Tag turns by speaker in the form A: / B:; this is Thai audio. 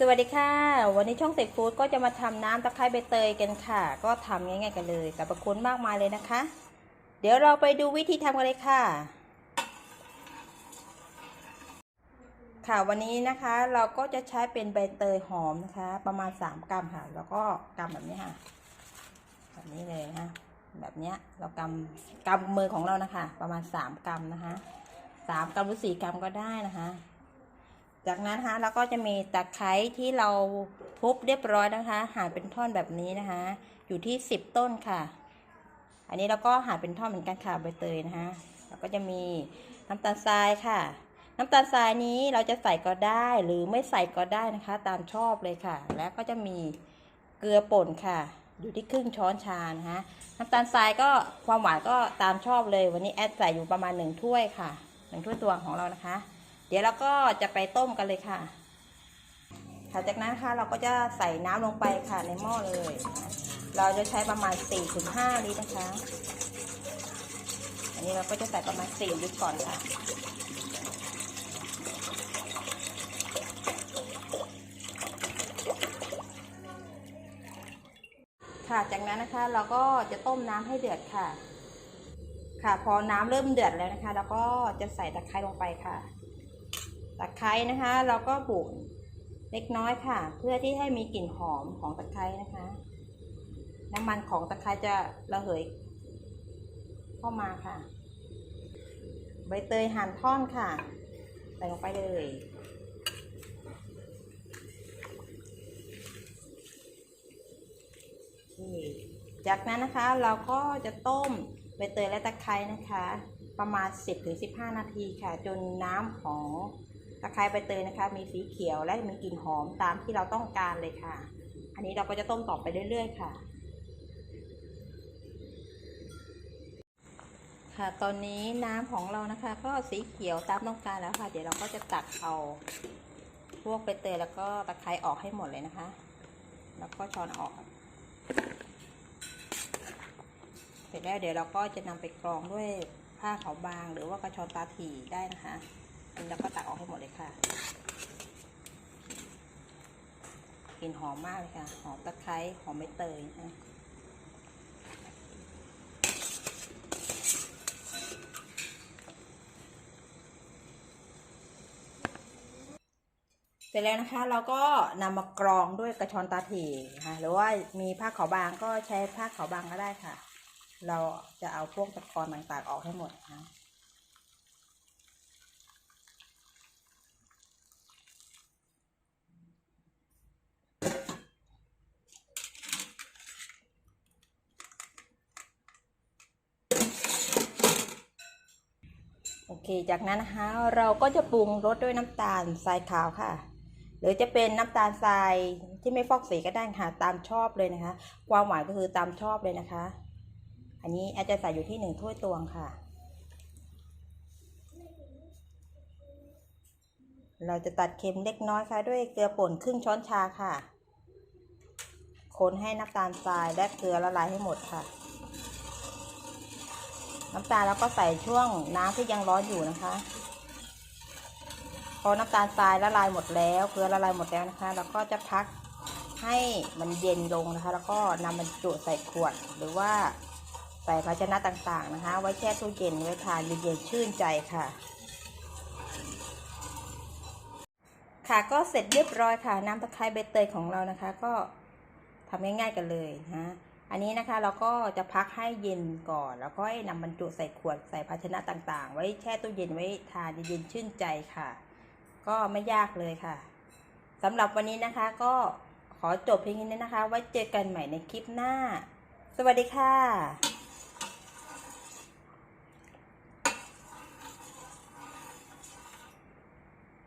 A: สวัสดีค่ะ วันนี้ช่องเสกฟู้ดก็จะมาทำน้ำตะไคร้ใบเตยกันค่ะ ก็ทำง่ายๆกันเลยกับประคุณมากมายเลยนะคะ เดี๋ยวเราไปดูวิธีทำกันเลยค่ะ ค่ะวันนี้นะคะเราก็จะใช้เป็นใบเตยหอมนะคะ ประมาณ 3 กรัมค่ะ แล้วก็กำแบบนี้ค่ะ แบบนี้เลยนะคะแบบเนี้ยเรากำกำมือของเรานะคะ ประมาณ 3 กรัมนะคะ 3กรัมหรือ4กรัมก็ได้นะคะ จากนั้นนะคะเราก็จะมีตะไคร้ที่เราทุบเรียบร้อยนะคะ หั่นเป็นท่อนแบบนี้นะคะ อยู่ที่10ต้นค่ะ อันนี้เราก็หั่นเป็นท่อนเหมือนกันค่ะใบเตยนะคะแล้วก็จะมีน้ำตาลทรายค่ะ น้ำตาลทรายนี้เราจะใส่ก็ได้หรือไม่ใส่ก็ได้นะคะ ตามชอบเลยค่ะ แล้วก็จะมีเกลือป่นค่ะ อยู่ที่ครึ่งช้อนชานะคะน้ำตาลทรายก็ความหวานก็ตามชอบเลย วันนี้แอดใส่อยู่ประมาณหนึ่งถ้วยค่ะหนึ่งถ้วยตวงของเรานะคะ เดี๋ยวเราก็จะไปต้มกันเลยค่ะค่ะจากนั้นค่ะเราก็จะใส่น้ำลงไปค่ะในหม้อเลย เราจะใช้ประมาณ 4-5 ลิตรนะคะ อันนี้เราก็จะใส่ประมาณ 4 ลิตรก่อนค่ะค่ะจากนั้นนะคะเราก็จะต้มน้ำให้เดือดค่ะ ค่ะ พอน้ำเริ่มเดือดแล้วนะคะ เราก็จะใส่ตะไคร้ลงไปค่ะ ตะไคร้นะคะ เราก็บุกเล็กน้อยค่ะ เพื่อที่ให้มีกลิ่นหอมของตะไคร้นะคะ น้ำมันของตะไคร้จะระเหยเข้ามาค่ะ ใบเตยหั่นท่อนค่ะ ใส่ลงไปเลยจากนั้นนะคะเราก็จะต้มใบเตยและตะไคร้นะคะ ประมาณ 10-15 นาทีค่ะ จนน้ำของ ตะไคร้ใบเตยนะคะ มีสีเขียวและมีกลิ่นหอมตามที่เราต้องการเลยค่ะ อันนี้เราก็จะต้มต่อไปเรื่อย ๆ ค่ะ ค่ะ ตอนนี้น้ำของเรานะคะ ก็สีเขียวตามต้องการแล้วค่ะ เดี๋ยวเราก็จะตักเอาพวกใบเตยแล้วก็ตะไคร้ออกให้หมดเลยนะคะ แล้วก็ช้อนออก เสร็จแล้วเดี๋ยวเราก็จะนำไปกรองด้วยผ้าขาวบางหรือว่ากระชอนตาถี่ได้นะคะ อันนี้เราก็ตักออกให้หมดเลยค่ะกลิ่นหอมมากเลยค่ะ หอมตะไคร้ หอมใบเตยนะเสร็จแล้วนะคะเราก็นำมากรองด้วยกระชอนตาถี่ะคะหรือว่ามีผ้าขาวบางก็ใช้ผ้าขาวบางก็ได้ค่ะ เราจะเอาพวกตะกอนต่างๆออกให้หมดนะ เคจากนั้นนะคะ เราก็จะปรุงรสด้วยน้ำตาลทรายขาวค่ะ หรือจะเป็นน้ำตาลทรายที่ไม่ฟอกสีก็ได้ค่ะ ตามชอบเลยนะคะ ความหวานก็คือตามชอบเลยนะคะ อันนี้แอดจะใส่อยู่ที่หนึ่งถ้วยตวงค่ะ เราจะตัดเค็มเล็กน้อยค่ะ ด้วยเกลือป่นครึ่งช้อนชาค่ะ คนให้น้ำตาลทรายและเกลือละลายให้หมดค่ะ น้ำตาลแล้วก็ใส่ช่วงน้ำที่ยังร้อนอยู่นะคะพอน้ำตาลทรายละลายหมดแล้วเกลือละลายหมดแล้วนะคะเราก็จะพักให้มันเย็นลงนะคะ แล้วก็นำบรรจุใส่ขวดหรือว่าใส่ภาชนะต่างๆนะคะ ไว้แช่ตู้เย็นไว้ทานเย็นๆชื่นใจค่ะ ค่ะก็เสร็จเรียบร้อยค่ะ น้ำตะไคร้ใบเตยของเรานะคะ ก็ทำง่ายๆกันเลยนะ อันนี้นะคะเราก็จะพักให้เย็นก่อน แล้วก็ให้นำบรรจุใส่ขวดใส่ภาชนะต่างๆ ไว้แช่ตู้เย็นไว้ทานเย็นชื่นใจค่ะ ก็ไม่ยากเลยค่ะสำหรับวันนี้นะคะก็ขอจบเพียงนี้นะคะ ไว้เจอกันใหม่ในคลิปหน้า สวัสดีค่ะ